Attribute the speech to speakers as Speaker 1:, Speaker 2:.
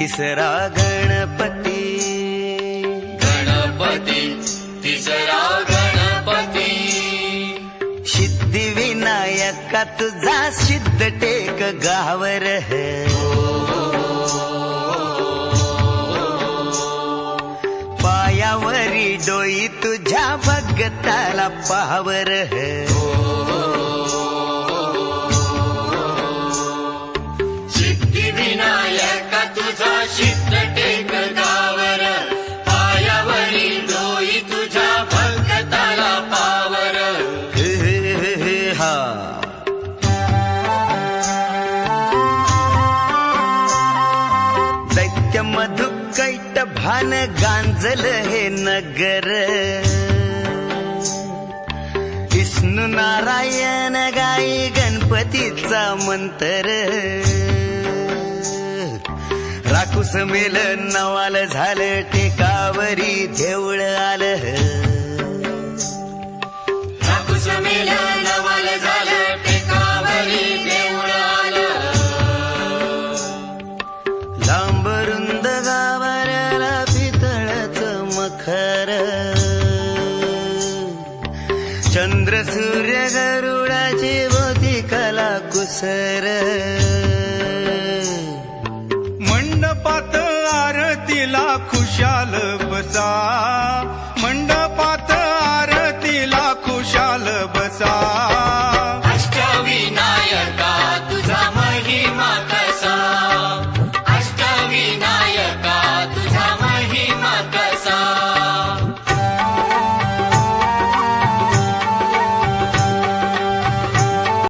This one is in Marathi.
Speaker 1: तिसरा गणपती.
Speaker 2: गणपती तिसरा गणपती.
Speaker 1: सिद्धिविनायका तुझा सिद्ध टेक गावर पायावरी डोई तुझ्या भगताला पावर
Speaker 2: सिद्धिविनायका तुझा टेक गावर डोई तुझ्या भक्ताला पावर.
Speaker 1: हा दैत्य मधुकैट भान गांजल हे नगर. विष्णू नारायण गाई गणपतीचा मंत्र. राकुस मेल नवाल झालं टेकावरी देऊळ आलं.
Speaker 2: राकुस मेलं नवाल झालं टेकावरी देऊळ आलं.
Speaker 1: लांबरुंद गावाऱ्याला पितळच मखर. चंद्र सूर्य गरुडाची भोती कला कुसर.
Speaker 3: पात आरतीला खुशाल बसा.